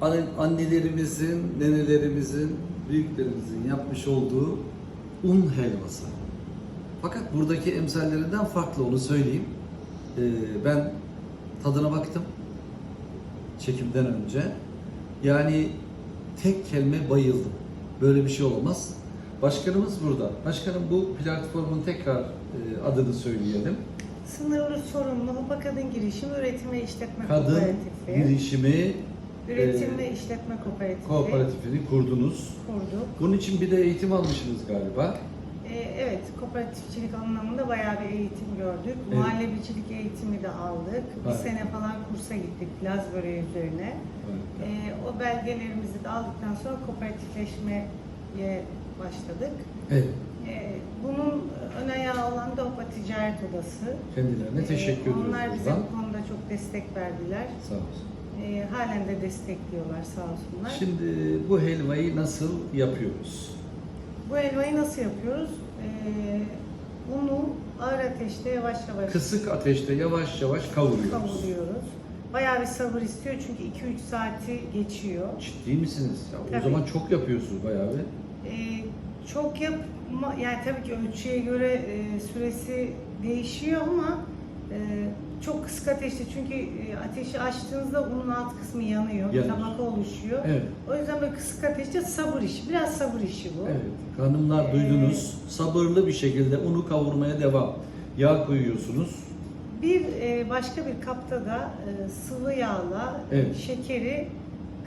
Anne- annelerimizin, nenelerimizin, büyüklerimizin yapmış olduğu un helvası. Fakat buradaki emsallerinden farklı onu söyleyeyim. Ee, ben tadına baktım çekimden önce. Yani tek kelime bayıldım. Böyle bir şey olmaz. Başkanımız burada. Başkanım bu platformun tekrar e, adını söyleyelim. Sınırlı sorumlu Hopa Kadın Girişim Üretim ve İşletme Kadın Kooperatifi. girişimi Üretim e, ve İşletme Kooperatifi. kooperatifini kurdunuz. kurduk. Bunun için bir de eğitim almışsınız galiba. Ee, evet, kooperatifçilik anlamında bayağı bir eğitim gördük. Evet. Muhallebicilik eğitimi de aldık. Bir Evet. sene falan kursa gittik Laz böreği üzerine. Ee, o belgelerimizi de aldıktan sonra kooperatifleşmeye başladık. Evet. Ee, bunun ön ayağı olan da Hopa Ticaret Odası. Kendilerine Ee, teşekkür ediyoruz Onlar bize bu konuda çok destek verdiler. Sağ olsun. Ee, halen de destekliyorlar sağ olsunlar. Şimdi bu helvayı nasıl yapıyoruz? Bu helvayı nasıl yapıyoruz? Ee, unu ağır ateşte yavaş yavaş Kısık ateşte yavaş yavaş kavuruyoruz. kavuruyoruz. Bayağı bir sabır istiyor çünkü 2-3 saati geçiyor. Ciddi misiniz? Ya, o zaman çok yapıyorsunuz bayağı bir. Ee, çok yapma, yani tabii ki ölçüye göre e, süresi değişiyor ama e, çok kısık ateşte çünkü e, ateşi açtığınızda unun alt kısmı yanıyor, Yanır. tabaka oluşuyor. Evet. O yüzden böyle kısık ateşte sabır işi, biraz sabır işi bu. Evet. Hanımlar Ee, duydunuz. Sabırlı bir şekilde unu kavurmaya devam. Yağ koyuyorsunuz. Bir e, başka bir kapta da e, sıvı yağla Evet. şekeri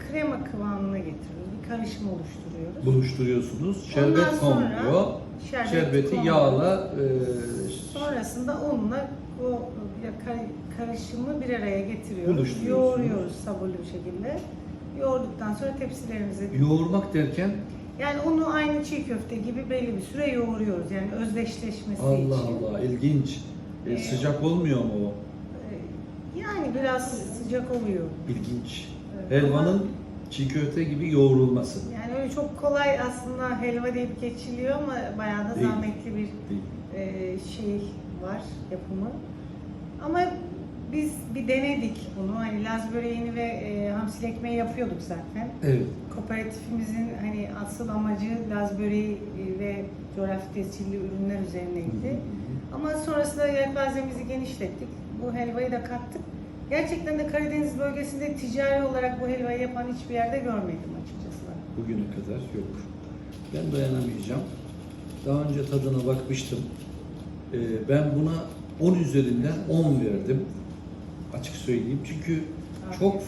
krema kıvamına getiriyoruz. Bir karışım oluşturuyoruz. Buluşturuyorsunuz. Şerbet Ondan sonra konuluyor. şerbet Şerbeti konuluyor. yağla e, Sonrasında unla o ya kar- karışımı bir araya getiriyoruz. Buluşturuyorsunuz. Yoğuruyoruz sabırlı bir şekilde. Yoğurduktan sonra tepsilerimize yoğurmak derken yani onu aynı çiğ köfte gibi belli bir süre yoğuruyoruz. Yani özdeşleşmesi Allah için. Allah ilginç. E, Ee, sıcak olmuyor mu o? Ee, Yani biraz sıcak oluyor. İlginç. Helvanın çiğ köfte gibi yoğrulması. Yani öyle çok kolay aslında helva deyip geçiliyor ama bayağı da Değil. zahmetli bir Değil. e, şey var yapımı. Ama biz bir denedik bunu. Hani Laz böreğini ve e, hamsil ekmeği yapıyorduk zaten. Evet. Kooperatifimizin hani asıl amacı Laz böreği e, ve coğrafi tescilli ürünler üzerineydi. Ama sonrasında yelpazemizi genişlettik. Bu helvayı da kattık. Gerçekten de Karadeniz bölgesinde ticari olarak bu helvayı yapan hiçbir yerde görmedim açıkçası. ben. Bugüne kadar yok. Ben dayanamayacağım. Daha önce tadına bakmıştım. Ee, ben buna 10 üzerinden 10 verdim. Açık söyleyeyim. Çünkü çok